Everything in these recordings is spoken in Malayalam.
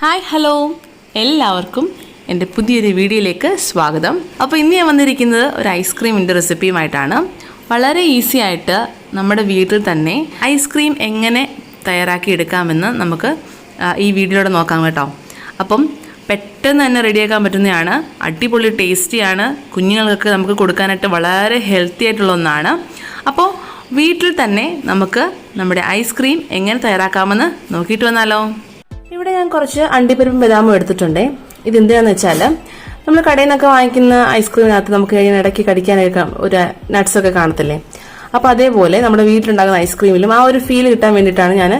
ഹായ് ഹലോ എല്ലാവർക്കും എന്റെ പുതിയൊരു വീഡിയോയിലേക്ക് സ്വാഗതം. അപ്പോൾ ഇന്ന് ഞാൻ വന്നിരിക്കുന്നത് ഒരു ഐസ്ക്രീമിന്റെ റെസിപ്പിയുമായിട്ടാണ് വളരെ ഈസി ആയിട്ട് നമ്മുടെ വീട്ടിൽ തന്നെ ഐസ്ക്രീം എങ്ങനെ തയ്യാറാക്കി എടുക്കാമെന്ന് നമുക്ക് ഈ വീഡിയോയിലൂടെ നോക്കാം കേട്ടോ. അപ്പം പെട്ടെന്ന് തന്നെ റെഡിയാക്കാൻ പറ്റുന്നതാണ്. അടിപൊളി ടേസ്റ്റിയാണ്. കുഞ്ഞുങ്ങൾക്ക് നമുക്ക് കൊടുക്കാനായിട്ട് വളരെ ഹെൽത്തി ആയിട്ടുള്ള ഒന്നാണ്. അപ്പോൾ വീട്ടിൽ തന്നെ നമുക്ക് നമ്മുടെ ഐസ്ക്രീം എങ്ങനെ തയ്യാറാക്കാമെന്ന് നോക്കിയിട്ട് വന്നാലോ. ഇവിടെ ഞാൻ കുറച്ച് അണ്ടിപ്പരിപ്പും ബദാമും എടുത്തിട്ടുണ്ട്. ഇത് എന്തിനാന്ന് വെച്ചാൽ നമ്മൾ കടയിൽ നിന്നൊക്കെ വാങ്ങിക്കുന്ന ഐസ്ക്രീമിനകത്ത് നമുക്ക് ഇടയ്ക്ക് കടിക്കാനായിട്ട് ഒരു നട്ട്സ് ഒക്കെ കാണത്തില്ലേ? അപ്പോൾ അതേപോലെ നമ്മുടെ വീട്ടിലുണ്ടാകുന്ന ഐസ്ക്രീമിലും ആ ഒരു ഫീൽ കിട്ടാൻ വേണ്ടിയിട്ടാണ് ഞാൻ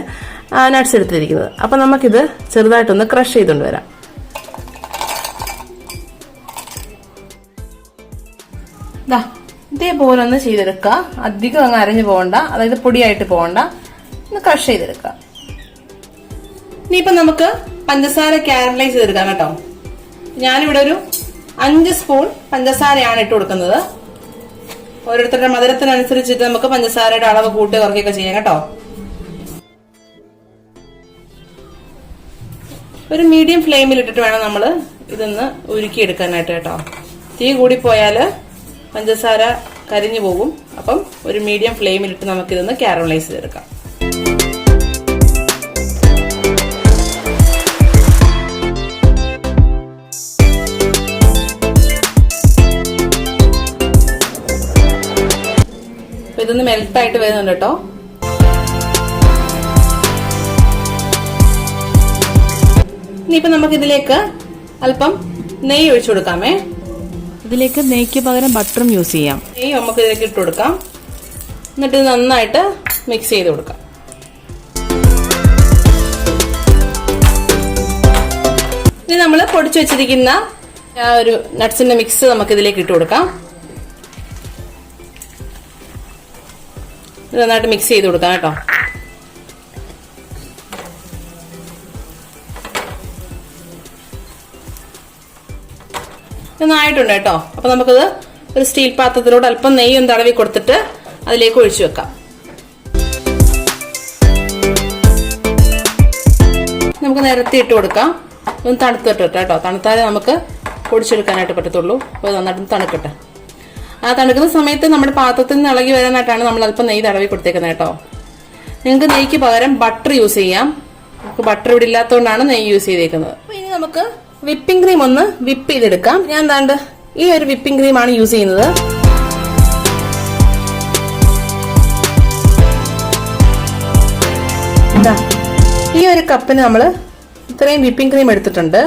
നട്ട്സ് എടുത്തിരിക്കുന്നത്. അപ്പോൾ നമുക്കിത് ചെറുതായിട്ടൊന്ന് ക്രഷ് ചെയ്തുകൊണ്ട് വരാം. ദാ ഇതേപോലെ ഒന്ന് ചെയ്തെടുക്കുക അധികം അങ്ങ് അരഞ്ഞു പോകണ്ട അതായത് പൊടിയായിട്ട് പോകണ്ട ഒന്ന് ക്രഷ് ചെയ്തെടുക്കുക ഇനിയിപ്പോ നമുക്ക് പഞ്ചസാര കാരമലൈസ് ചെയ്തെടുക്കാം കേട്ടോ. ഞാനിവിടെ ഒരു അഞ്ച് സ്പൂൺ പഞ്ചസാരയാണ് ഇട്ട് കൊടുക്കുന്നത്. ഓരോരുത്തരുടെ മധുരത്തിനനുസരിച്ചിട്ട് നമുക്ക് പഞ്ചസാരയുടെ അളവ് കൂട്ടി കുറയ്ക്കുകയൊക്കെ ചെയ്യാം കേട്ടോ? ഒരു മീഡിയം ഫ്ലെയിമിൽ ഇട്ടിട്ട് വേണം നമ്മൾ ഇതൊന്ന് ഉരുക്കിയെടുക്കാനായിട്ട് കേട്ടോ. തീ കൂടിപ്പോയാൽ പഞ്ചസാര കരിഞ്ഞു പോകും. അപ്പം ഒരു മീഡിയം ഫ്ലെയിമിലിട്ട് നമുക്കിതൊന്ന് കാരമലൈസ് ചെയ്തെടുക്കാം. ഇതൊന്ന് മെൽറ്റ് ആയിട്ട് വരുന്നുണ്ട് കേട്ടോ. ഇനിയിപ്പോ നമുക്ക് ഇതിലേക്ക് അല്പം നെയ്യ് ഒഴിച്ചു കൊടുക്കാമേ. ഇതിലേക്ക് നെയ്ക്ക് പകരം ബട്ടറും യൂസ് ചെയ്യാം. നെയ്യ് നമുക്ക് ഇതിലേക്ക് ഇട്ട് കൊടുക്കാം. എന്നിട്ട് ഇത് നന്നായിട്ട് മിക്സ് ചെയ്ത് കൊടുക്കാം. ഇനി നമ്മൾ പൊടിച്ചു വെച്ചിരിക്കുന്ന ആ ഒരു നട്ട്സിന്റെ മിക്സ് നമുക്ക് ഇതിലേക്ക് ഇട്ട് കൊടുക്കാം. ഇത് നന്നായിട്ട് മിക്സ് ചെയ്ത് കൊടുക്കാം കേട്ടോ. നന്നായിട്ടുണ്ട് കേട്ടോ. അപ്പൊ നമുക്കത് ഒരു സ്റ്റീൽ പാത്രത്തിലോട്ട് അല്പം നെയ്യും തടവി കൊടുത്തിട്ട് അതിലേക്ക് ഒഴിച്ചു വെക്കാം. നമുക്ക് നിരത്തി ഇട്ട് കൊടുക്കാം. ഒന്ന് തണുത്തിട്ട് കേട്ടോ. തണുത്താലേ നമുക്ക് പൊടിച്ചെടുക്കാനായിട്ട് പറ്റത്തുള്ളൂ. അപ്പോൾ നന്നായിട്ട് തണുക്കട്ടെ. ആ തണുക്കുന്ന സമയത്ത് നമ്മുടെ പാത്രത്തിൽ നിന്ന് ഇളകി വരാനായിട്ടാണ് നമ്മൾ അല്പം നെയ്യ് തടവി കൊടുത്തേക്കുന്നത് കേട്ടോ. നിങ്ങൾക്ക് നെയ്ക്ക് പകരം ബട്ടർ യൂസ് ചെയ്യാം. നമുക്ക് ബട്ടർ ഇവിടെ ഇല്ലാത്തതുകൊണ്ടാണ് നെയ്യ് യൂസ് ചെയ്തേക്കുന്നത്. ഇനി നമുക്ക് വിപ്പിംഗ് ക്രീം ഒന്ന് വിപ്പ് ചെയ്തെടുക്കാം. ഞാൻ എന്താണ്ട് ഈ ഒരു വിപ്പിംഗ് ക്രീം ആണ് യൂസ് ചെയ്യുന്നത്. ഈ ഒരു കപ്പിന് നമ്മൾ ഇത്രയും വിപ്പിംഗ് ക്രീം എടുത്തിട്ടുണ്ട്.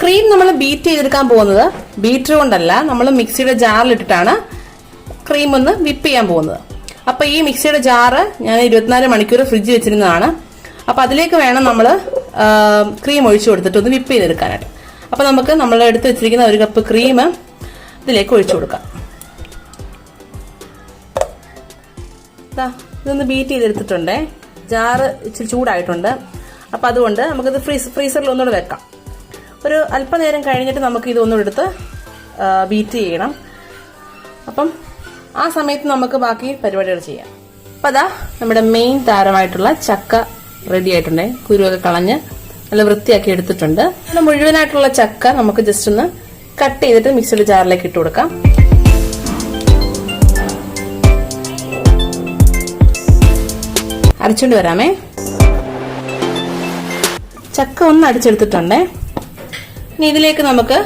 ക്രീം നമ്മൾ ബീറ്റ് ചെയ്തെടുക്കാൻ പോകുന്നത് ബീറ്റർ കൊണ്ടല്ല നമ്മൾ മിക്സിയുടെ ജാറിലിട്ടിട്ടാണ് ക്രീം ഒന്ന് വിപ്പ് ചെയ്യാൻ പോകുന്നത്. അപ്പോൾ ഈ മിക്സിയുടെ ജാറ് ഞാൻ ഇരുപത്തിനാല് മണിക്കൂർ ഫ്രിഡ്ജ് വെച്ചിരുന്നതാണ്. അപ്പോൾ അതിലേക്ക് വേണം നമ്മൾ ക്രീം ഒഴിച്ചു കൊടുത്തിട്ട് ഒന്ന് വിപ്പ് ചെയ്തെടുക്കാനായിട്ട്. അപ്പോൾ നമുക്ക് നമ്മൾ എടുത്ത് വെച്ചിരിക്കുന്ന ഒരു കപ്പ് ക്രീം ഇതിലേക്ക് ഒഴിച്ചു കൊടുക്കാം. ഇതൊന്ന് ബീറ്റ് ചെയ്തെടുത്തിട്ടുണ്ടേ. ജാറ് ഇച്ചിരി ചൂടായിട്ടുണ്ട്. അപ്പം അതുകൊണ്ട് നമുക്കിത് ഫ്രീസ് ഫ്രീസറിൽ ഒന്നുകൂടെ വെക്കാം. ഒരു അല്പനേരം കഴിഞ്ഞിട്ട് നമുക്ക് ഇതൊന്നും എടുത്ത് ബീറ്റ് ചെയ്യണം. അപ്പം ആ സമയത്ത് നമുക്ക് ബാക്കി പരിപാടികൾ ചെയ്യാം. അപ്പം അതാ നമ്മുടെ മെയിൻ താരമായിട്ടുള്ള ചക്ക റെഡി ആയിട്ടുണ്ട്. കുരുവൊക്കെ കളഞ്ഞ് നല്ല വൃത്തിയാക്കി എടുത്തിട്ടുണ്ട്. നല്ല മുഴുവനായിട്ടുള്ള ചക്ക നമുക്ക് ജസ്റ്റ് ഒന്ന് കട്ട് ചെയ്തിട്ട് മിക്സിയുടെ ജാറിലേക്ക് ഇട്ട് കൊടുക്കാം. അരച്ചുകൊണ്ട് വരാമേ. ചക്ക ഒന്ന് അടിച്ചെടുത്തിട്ടുണ്ടേ. ഇനി ഇതിലേക്ക് നമുക്ക്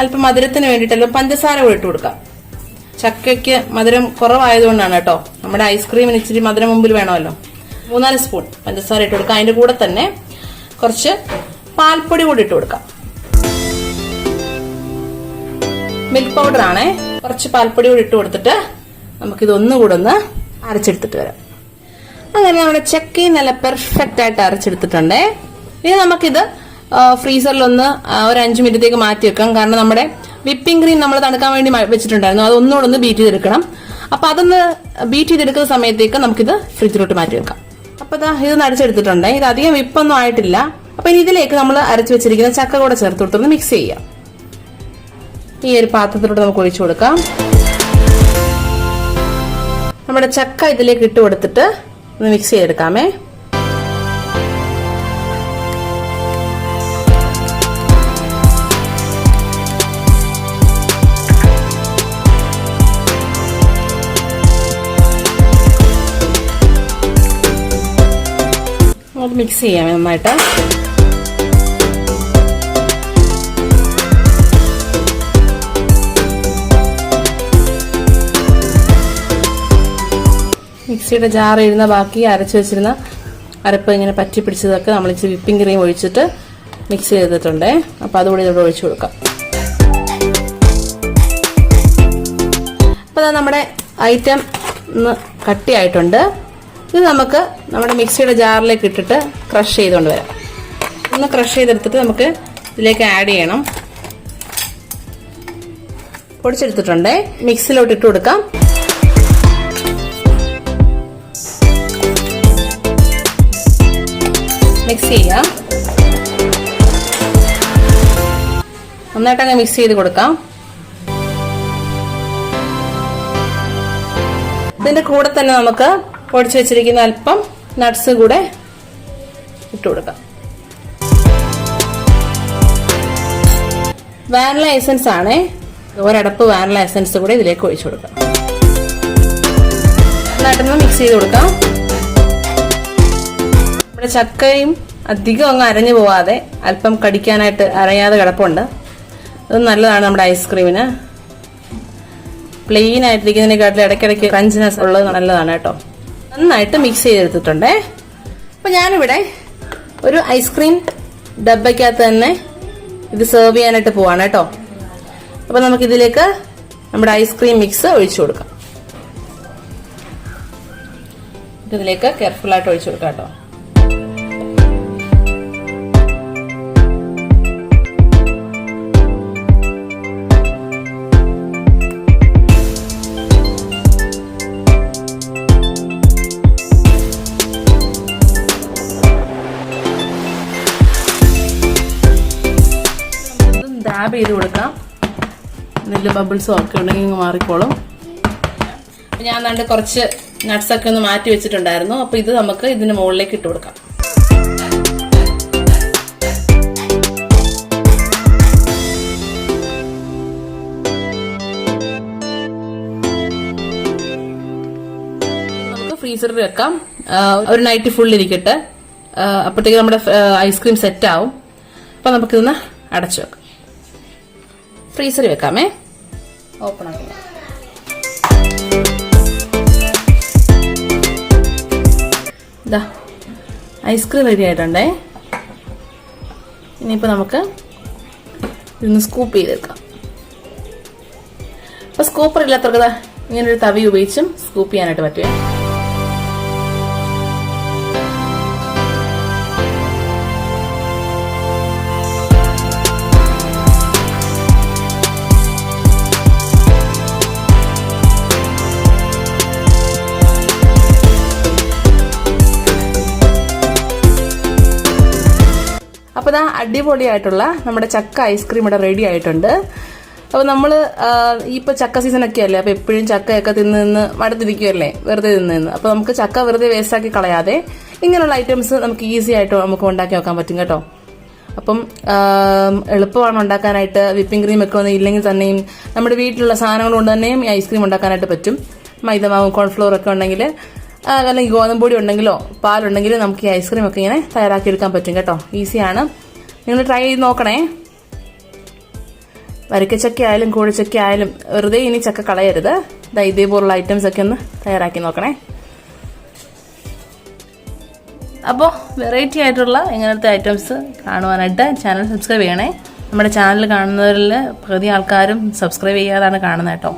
അല്പം മധുരത്തിന് വേണ്ടിയിട്ടല്ലോ പഞ്ചസാര കൂടെ ഇട്ട് കൊടുക്കാം. ചക്കയ്ക്ക് മധുരം കുറവായതുകൊണ്ടാണ് കേട്ടോ. നമ്മുടെ ഐസ്ക്രീമിന് ഇച്ചിരി മധുരം മുമ്പിൽ വേണമല്ലോ. മൂന്നാൽ സ്പൂൺ പഞ്ചസാര ഇട്ട് കൊടുക്കാം. അതിന്റെ കൂടെ തന്നെ കുറച്ച് പാൽപ്പൊടി കൂടി ഇട്ട് കൊടുക്കാം. മിൽക്ക് പൗഡർ ആണേ. കുറച്ച് പാൽപ്പൊടി കൂടി ഇട്ട് കൊടുത്തിട്ട് നമുക്കിത് ഒന്നുകൂടെ ഒന്ന് അരച്ചെടുത്തിട്ട് വരാം. അങ്ങനെ നമ്മുടെ ചക്കയും നല്ല പെർഫെക്റ്റ് ആയിട്ട് അരച്ചെടുത്തിട്ടുണ്ടേ. ഇനി നമുക്കിത് ഫ്രീസറിലൊന്ന് ഒരു അഞ്ച് മിനിറ്റത്തേക്ക് മാറ്റി വെക്കാം. കാരണം നമ്മുടെ വിപ്പിംഗ് ക്രീം നമ്മൾ തണുക്കാൻ വേണ്ടി വെച്ചിട്ടുണ്ടായിരുന്നു. അത് ഒന്നുകൂടെ ഒന്ന് ബീറ്റ് ചെയ്തെടുക്കണം. അപ്പൊ അതൊന്ന് ബീറ്റ് ചെയ്തെടുക്കുന്ന സമയത്തേക്ക് നമുക്കിത് ഫ്രിഡ്ജിലോട്ട് മാറ്റി വെക്കാം. അപ്പൊ ഇതാ ഇത് അരച്ചെടുത്തിട്ടുണ്ട് ഇത് അധികം വിപ്പൊന്നും ആയിട്ടില്ല. അപ്പൊ ഇനി ഇതിലേക്ക് നമ്മൾ അരച്ചു വെച്ചിരിക്കുന്ന ചക്ക കൂടെ ചേർത്ത് കൊടുത്തൊന്ന് മിക്സ് ചെയ്യാം. ഈ ഒരു പാത്രത്തിലോട്ട് നമുക്ക് ഒഴിച്ചു കൊടുക്കാം. നമ്മുടെ ചക്ക ഇതിലേക്ക് ഇട്ട് കൊടുത്തിട്ട് ഒന്ന് മിക്സ് ചെയ്തെടുക്കാമേ. മിക്സ് ചെയ്യാം നന്നായിട്ട്. മിക്സിയുടെ ജാർ ഇരുന്ന ബാക്കി അരച്ചു വെച്ചിരുന്ന അരപ്പ് ഇങ്ങനെ പറ്റി പിടിച്ചതൊക്കെ നമ്മൾ ഇച്ചിരി വിപ്പിംഗ് ക്രീം ഒഴിച്ചിട്ട് മിക്സ് ചെയ്തിട്ടുണ്ടേ. അപ്പോൾ അതുകൂടി ഇതോടെ ഒഴിച്ചു കൊടുക്കാം. അപ്പോൾ നമ്മുടെ ഐറ്റം ഒന്ന് കട്ടിയായിട്ടുണ്ട്. ഇത് നമുക്ക് നമ്മുടെ മിക്സിയുടെ ജാറിലേക്ക് ഇട്ടിട്ട് ക്രഷ് ചെയ്തുകൊണ്ട് വരാം. ഒന്ന് ക്രഷ് ചെയ്തെടുത്തിട്ട് നമുക്ക് ഇതിലേക്ക് ആഡ് ചെയ്യണം. പൊടിച്ചെടുത്തിട്ടുണ്ടേ. മിക്സിയിലോട്ട് ഇട്ട് കൊടുക്കാം. മിക്സ് ചെയ്യാം. നന്നായിട്ട് അങ്ങ് മിക്സ് ചെയ്ത് കൊടുക്കാം. ഇതിന്റെ കൂടെ തന്നെ നമുക്ക് പൊടിച്ചു വെച്ചിരിക്കുന്ന അല്പം നട്ട്സ് കൂടെ ഇട്ട് കൊടുക്കാം. വാനില എസൻസ് ആണേ. ഒരടപ്പ് വാനില എസൻസ് കൂടെ ഇതിലേക്ക് ഒഴിച്ചു കൊടുക്കാം. നട്ടന്ന് മിക്സ് ചെയ്ത് കൊടുക്കാം. നമ്മുടെ ചക്കയും അധികം അങ്ങ് അരഞ്ഞു പോവാതെ അല്പം കടിക്കാനായിട്ട് അരയാതെ കിടപ്പുണ്ട്. അത് നല്ലതാണ് നമ്മുടെ ഐസ്ക്രീമിന് പ്ലെയിൻ ആയിട്ടിരിക്കുന്നതിനെക്കാട്ടിൽ ഇടയ്ക്കിടയ്ക്ക് ക്രഞ്ചിനെസ് ഉള്ളത് നല്ലതാണ് കേട്ടോ. നന്നായിട്ട് മിക്സ് ചെയ്തെടുത്തിട്ടുണ്ടേ. അപ്പൊ ഞാനിവിടെ ഒരു ഐസ്ക്രീം ഡബയ്ക്കകത്ത് തന്നെ ഇത് സെർവ് ചെയ്യാനായിട്ട് പോവാണ് കേട്ടോ. അപ്പൊ നമുക്കിതിലേക്ക് നമ്മുടെ ഐസ്ക്രീം മിക്സ് ഒഴിച്ചു കൊടുക്കാം. ഇതിലേക്ക് കെയർഫുൾ ആയിട്ട് ഒഴിച്ചു കൊടുക്കാം കേട്ടോ. നെല്ല് ബബിൾസും ഒക്കെ ഉണ്ടെങ്കിൽ മാറിക്കോളും. ഞാൻ കണ്ട് കുറച്ച് നട്ട്സ് ഒക്കെ ഒന്ന് മാറ്റി വെച്ചിട്ടുണ്ടായിരുന്നു. അപ്പൊ ഇത് നമുക്ക് ഇതിന് മുകളിലേക്ക് ഇട്ട് കൊടുക്കാം. നമുക്ക് ഫ്രീസറിൽ വെക്കാം. ഒരു നൈറ്റ് ഫുൾ ഇരിക്കട്ടെ. അപ്പോഴത്തേക്ക് നമ്മുടെ ഐസ്ക്രീം സെറ്റ് ആവും. അപ്പൊ നമുക്കിതൊന്ന് അടച്ചു വെക്കാം. ഫ്രീസറിൽ വെക്കാമേ. ഓപ്പൺ ആക്കുക ഇതാ ഐസ്ക്രീം റെഡി ആയിട്ടുണ്ടേ. ഇനിയിപ്പോൾ നമുക്ക് ഇതൊന്ന് സ്കൂപ്പ് ചെയ്തെടുക്കാം. അപ്പോൾ സ്കൂപ്പർ ഇല്ലാത്തവർക്ക് ഇങ്ങനൊരു തവി ഉപയോഗിച്ചും സ്കൂപ്പ് ചെയ്യാനായിട്ട് പറ്റുമേ അപ്പോൾ ഇതാ അടിപൊളിയായിട്ടുള്ള നമ്മുടെ ചക്ക ഐസ്ക്രീം ഇവിടെ റെഡി ആയിട്ടുണ്ട്. അപ്പോൾ നമ്മൾ ഇപ്പോൾ ചക്ക സീസണൊക്കെ അല്ലേ? അപ്പോൾ എപ്പോഴും ചക്കയൊക്കെ തിന്ന് നിന്ന് മടുത്തിരിക്കുമല്ലേ വെറുതെ തിന്ന് നിന്ന് അപ്പോൾ നമുക്ക് ചക്ക വെറുതെ വേസ്റ്റാക്കി കളയാതെ ഇങ്ങനെയുള്ള ഐറ്റംസ് നമുക്ക് ഈസി ആയിട്ട് നമുക്ക് ഉണ്ടാക്കി നോക്കാൻ പറ്റും കേട്ടോ. അപ്പം എളുപ്പമാണ് ഉണ്ടാക്കാനായിട്ട്. വിപ്പിംഗ് ക്രീം ഒക്കെ ഒന്നും ഇല്ലെങ്കിൽ തന്നെയും നമ്മുടെ വീട്ടിലുള്ള സാധനങ്ങൾ കൊണ്ട് തന്നെയും ഈ ഐസ്ക്രീം ഉണ്ടാക്കാനായിട്ട് പറ്റും. മൈദമാവും കോൺഫ്ലോർ ഒക്കെ ഉണ്ടെങ്കിൽ അല്ലെങ്കിൽ ഗോതമ്പൊടി ഉണ്ടെങ്കിലോ പാലുണ്ടെങ്കിലോ നമുക്ക് ഈ ഐസ്ക്രീം ഒക്കെ ഇങ്ങനെ തയ്യാറാക്കി എടുക്കാൻ പറ്റും കേട്ടോ. ഈസിയാണ് നിങ്ങൾ ട്രൈ ചെയ്ത് നോക്കണേ. വരക്കച്ചക്ക ആയാലും കൂടിച്ചക്ക ആയാലും വെറുതെ ഇനി ചക്ക കളയരുത്. ദാ ഇതേപോലുള്ള ഐറ്റംസ് ഒക്കെ ഒന്ന് തയ്യാറാക്കി നോക്കണേ. അപ്പോൾ വെറൈറ്റി ആയിട്ടുള്ള ഇങ്ങനത്തെ ഐറ്റംസ് കാണുവാനായിട്ട് ചാനൽ സബ്സ്ക്രൈബ് ചെയ്യണേ. നമ്മുടെ ചാനൽ കാണുന്നവരിൽ പകുതി ആൾക്കാരും സബ്സ്ക്രൈബ് ചെയ്യാതാണ് കാണുന്നത് കേട്ടോ.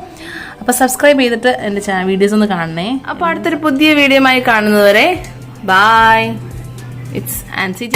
അപ്പോൾ സബ്സ്ക്രൈബ് ചെയ്തിട്ട് എന്റെ വീഡിയോസ് ഒന്ന് കാണണേ. അപ്പോൾ അടുത്തൊരു പുതിയ വീഡിയോയുമായി കാണുന്നതുവരെ ബായ് ഇറ്റ്സ് ആൻസി